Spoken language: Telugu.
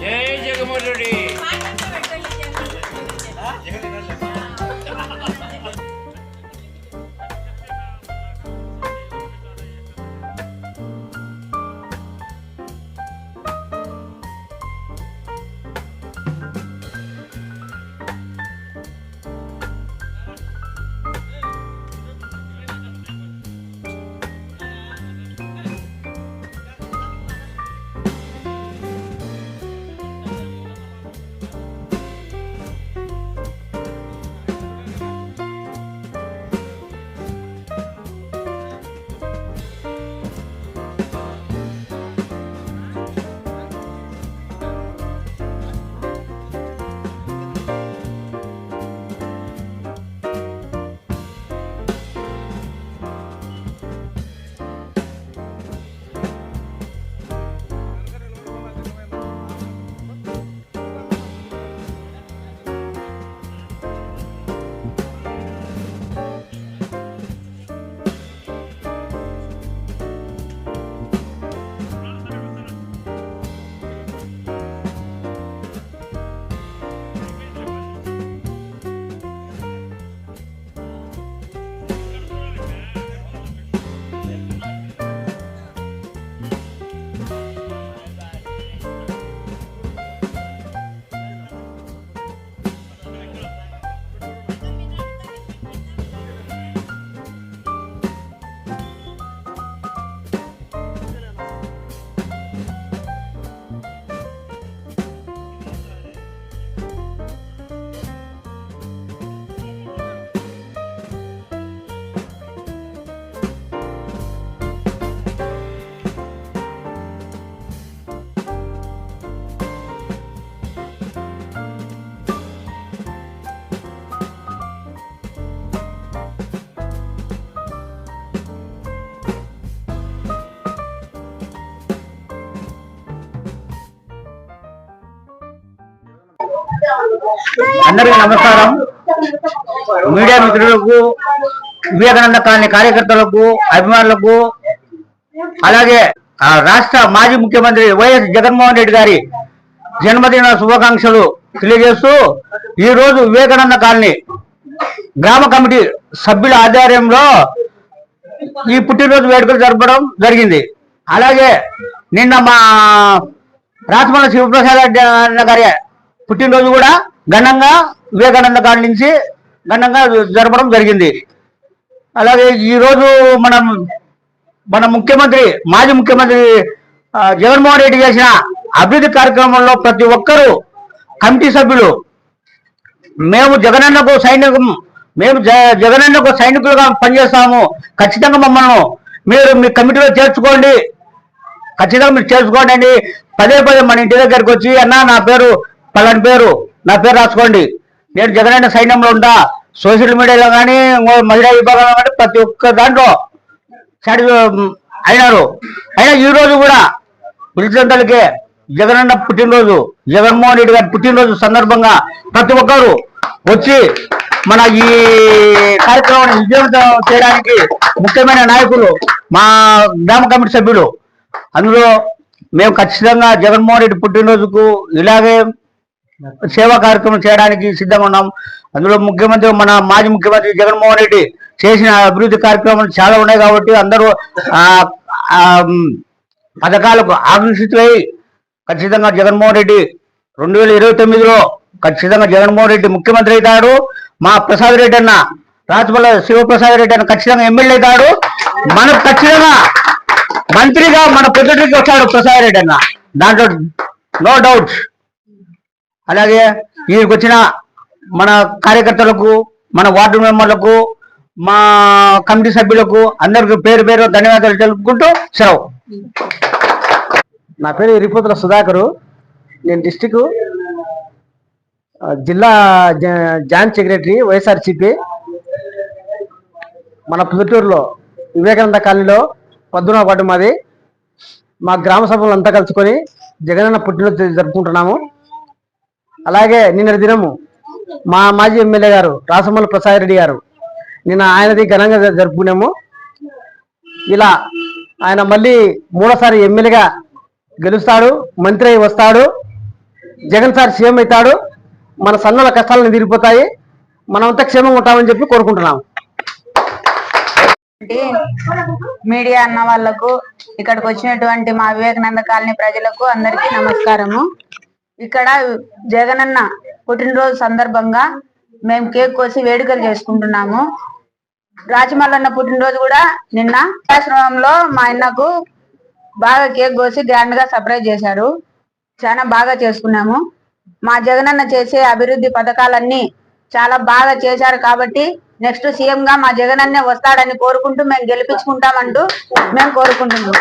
జై జగన్మోహన్ రెడ్డి అందరికీ నమస్కారం. మీడియా మిత్రులకు వివేకానంద కాలనీ కార్యకర్తలకు అభిమానులకు అలాగే రాష్ట్ర మాజీ ముఖ్యమంత్రి వైఎస్ జగన్మోహన్ రెడ్డి గారి జన్మదిన శుభాకాంక్షలు తెలియజేస్తూ ఈ రోజు వివేకానంద కాలనీ గ్రామ కమిటీ సభ్యుల ఆధ్వర్యంలో ఈ పుట్టినరోజు వేడుకలు జరపడం జరిగింది. అలాగే నిన్న మా రాజమల శివప్రసాద్ గారి పుట్టినరోజు కూడా ఘనంగా వివేకానంద కాలనీ నుంచి ఘనంగా జరపడం జరిగింది. అలాగే ఈరోజు మనం మన ముఖ్యమంత్రి మాజీ ముఖ్యమంత్రి జగన్మోహన్ రెడ్డి చేసిన అభివృద్ధి కార్యక్రమంలో ప్రతి ఒక్కరూ కమిటీ సభ్యులు. మేము జగనన్నకు సైనికం మేము జగనన్నకు సైనికులుగా పనిచేస్తాము. ఖచ్చితంగా మమ్మల్ని మీరు మీ కమిటీలో చేర్చుకోండి. ఖచ్చితంగా మీరు చేర్చుకోండి పదే పదే మన ఇంటి దగ్గరికి వచ్చి అన్న నా పేరు పలాంటి పేరు నా పేరు రాసుకోండి. నేను జగనన్న సైన్యంలో ఉంటా. సోషల్ మీడియాలో కానీ మహిళా విభాగంలో కానీ ప్రతి ఒక్క దాంట్లో సాటి అయినారు. అయినా ఈ రోజు కూడా పిలిచినంతలకే జగనన్న పుట్టినరోజు జగన్మోహన్ రెడ్డి గారి పుట్టినరోజు సందర్భంగా ప్రతి ఒక్కరు వచ్చి మన ఈ కార్యక్రమాన్ని విజయవంతం చేయడానికి ముఖ్యమైన నాయకులు మా గ్రామ కమిటీ సభ్యులు. అందులో మేము ఖచ్చితంగా జగన్మోహన్ రెడ్డి పుట్టినరోజుకు ఇలాగే సేవా కార్యక్రమం చేయడానికి సిద్ధంగా ఉన్నాం. అందులో ముఖ్యమంత్రి మన మాజీ ముఖ్యమంత్రి జగన్మోహన్ రెడ్డి చేసిన అభివృద్ధి కార్యక్రమాలు చాలా ఉన్నాయి కాబట్టి అందరూ ఆ పథకాలకు ఆకర్షితులై ఖచ్చితంగా జగన్మోహన్ రెడ్డి రెండు వేల ఇరవై తొమ్మిదిలో ఖచ్చితంగా జగన్మోహన్ రెడ్డి ముఖ్యమంత్రి అవుతాడు. మా ప్రసాద్ రెడ్డి అన్న రాజమల్ల శివప్రసాద్ రెడ్డి అన్న ఖచ్చితంగా ఎమ్మెల్యే అవుతాడు. మనకు ఖచ్చితంగా మంత్రిగా మన పొద్దుటికి వచ్చాడు ప్రసాద్ రెడ్డి అన్న. దాంట్లో నో డౌట్ అలాగే వీరికి వచ్చిన మన కార్యకర్తలకు మన వార్డు మెంబర్లకు మా కమిటీ సభ్యులకు అందరికి పేరు పేరు ధన్యవాదాలు తెలుపుకుంటూ సెలవు. నా పేరు ఇరిపోతుల సుధాకరు. నేను డిస్టిక్ జిల్లా జాయింట్ సెక్రటరీ వైఎస్ఆర్సిపి. మన పుదుటూరులో వివేకానంద కాలనీలో పద్దున వార్డు మాది. మా గ్రామ సభలంతా అంతా కలుసుకొని జగనన్న పుట్టినరోజు జరుపుకుంటున్నాము. అలాగే నిన్న దినము మా మాజీ ఎమ్మెల్యే గారు రాసమల్లి ప్రసాద్ రెడ్డి గారు నిన్న ఆయనది ఘనంగా జరుపుకున్నాము. ఇలా ఆయన మళ్ళీ మూడోసారి ఎమ్మెల్యేగా గెలుస్తాడు మంత్రి అయి వస్తాడు జగన్ సార్ సీఎం అవుతాడు మన సన్నల కష్టాలను తీరిపోతాయి మనమంతా క్షేమంగా ఉంటామని చెప్పి కోరుకుంటున్నాం మీడియా అన్న వాళ్ళకు ఇక్కడికి వచ్చినటువంటి మా వివేకానంద కాలనీ ప్రజలకు అందరికీ నమస్కారము. ఇక్కడ జగనన్న పుట్టినరోజు సందర్భంగా మేము కేక్ కోసి వేడుకలు చేసుకుంటున్నాము. రాజమల్లన్న పుట్టినరోజు కూడా నిన్న ఆశ్రమంలో మా అన్నకు బాగా కేక్ కోసి గ్రాండ్గా సర్ప్రైజ్ చేశారు. చాలా బాగా చేసుకున్నాము. మా జగనన్న చేసే అభివృద్ధి పథకాలన్నీ చాలా బాగా చేశారు కాబట్టి నెక్స్ట్ సీఎం గా మా జగనన్నే వస్తాడని కోరుకుంటూ మేము గెలిపించుకుంటామంటూ మేము కోరుకుంటున్నాము